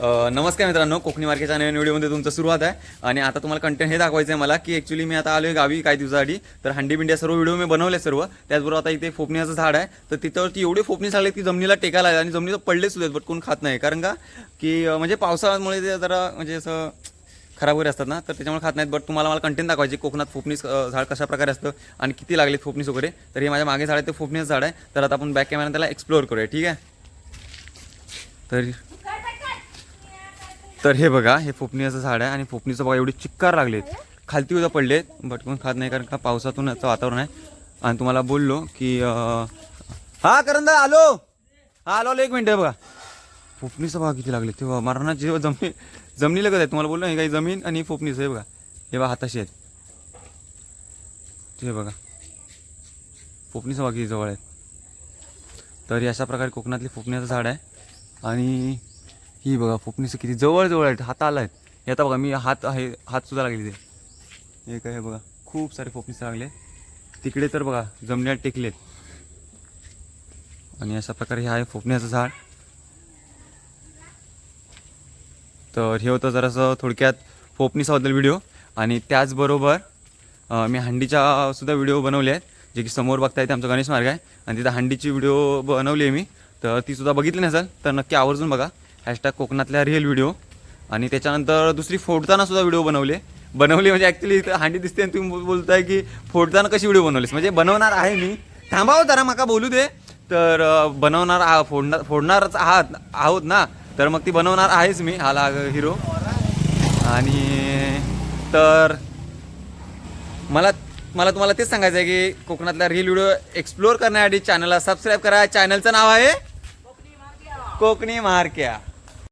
नमस्कार मित्रांनो कोकणी मार्केटच्या नवीन व्हिडिओमध्ये तुमचं सुरुवात आहे. आणि आता तुम्हाला कंटेंट हे दाखवायचं आहे मला की ॲक्च्युली मी आता आलो आहे गावी काही दिवसासाठी तर हंडी बिंड्या सर्व व्हिडिओ मी बनवले सर्व. त्याचबरोबर आता इथे फोपण्याचं झाड आहे. तर तिथवरती एवढे फोपणी झाले की जमिनीला टेकायला लागेल आणि जमिनीला पडले सुद्धा आहेत, बट कोण खात नाही. कारण का की म्हणजे पावसामुळे ते जरा म्हणजे असं खराब वगैरे असतात ना तर त्याच्यामुळे खात नाहीत. बट तुम्हाला मला कंटेंट दाखवायचे कोकणात फोपणीस झाड कशा प्रकारे असतं आणि किती लागले फोपणीस वगैरे. तर हे माझ्या मागे झाड आहे ते फोपणीचं झाड आहे. तर आता आपण बॅक कॅमेरा त्याला एक्सप्लोअर करूया ठीक आहे? तर तर हे बघा हे फोपणीचं झाड आहे आणि फोपणीचं बघा एवढी चिक्कार लागलेत. खालती उद्या पडलेत भटकून खात नाही कारण का पावसातून याचं वातावरण आहे. आणि तुम्हाला बोललो की हा करंदा आलो. हा आलो आलो एक मिनटं बघा. फोपणीचं बघा किती लागले तेव्हा मरणात जेव्हा जमीन जमिनी लगत आहे तुम्हाला बोललो हे काही जमीन आणि फोपणीचं हे बघा. हे बघा हाताशी आहेत. ते बघा. फोपणीचं बघा किती जवळ आहेत. तर अशा प्रकारे कोकणातली फोपण्याचं झाड आहे. आणि ही बघा फोपणीचं किती जवळजवळ आहेत हात आला आहेत येता आता बघा मी हात आहे हातसुद्धा लागले ते हे आहे बघा खूप सारे फोपणीचं लागले. तिकडे तर बघा जमण्यात टेकलेत. आणि अशा प्रकारे हे आहे फोपण्याचं झाड. तर हे होतं जरासं थोडक्यात फोपणीसाबद्दल व्हिडिओ आणि त्याचबरोबर मी हंडीच्या सुद्धा व्हिडिओ बनवले आहेत जे की समोर बघता येते आमचा गणेश मार्ग आहे. आणि तिथं हंडीची व्हिडिओ बनवली आहे मी. तर ती सुद्धा बघितली नसेल तर नक्की आवर्जून बघा. हॅशटॅग कोकणातल्या रिअल व्हिडिओ आणि त्याच्यानंतर दुसरी फोडताना सुद्धा व्हिडिओ बनवले. बनवली म्हणजे ॲक्च्युली इथं हांडी दिसते आणि तुम्ही बोलताय की फोडताना कशी व्हिडिओ बनवलीस? म्हणजे बनवणार आहे मी. थांबावं जरा माका बोलू दे. तर बनवणार आ- फोडणार फोडणारच आहात आहोत ना. तर मग ती बनवणार आहेच मी हा लाग हिरो आणि तर मला मला तुम्हाला तेच सांगायचं आहे की कोकणातल्या रील व्हिडिओ एक्सप्लोअर करण्यासाठी चॅनलला सबस्क्राईब करा. चॅनलचं नाव आहे? कोकणी मारक्या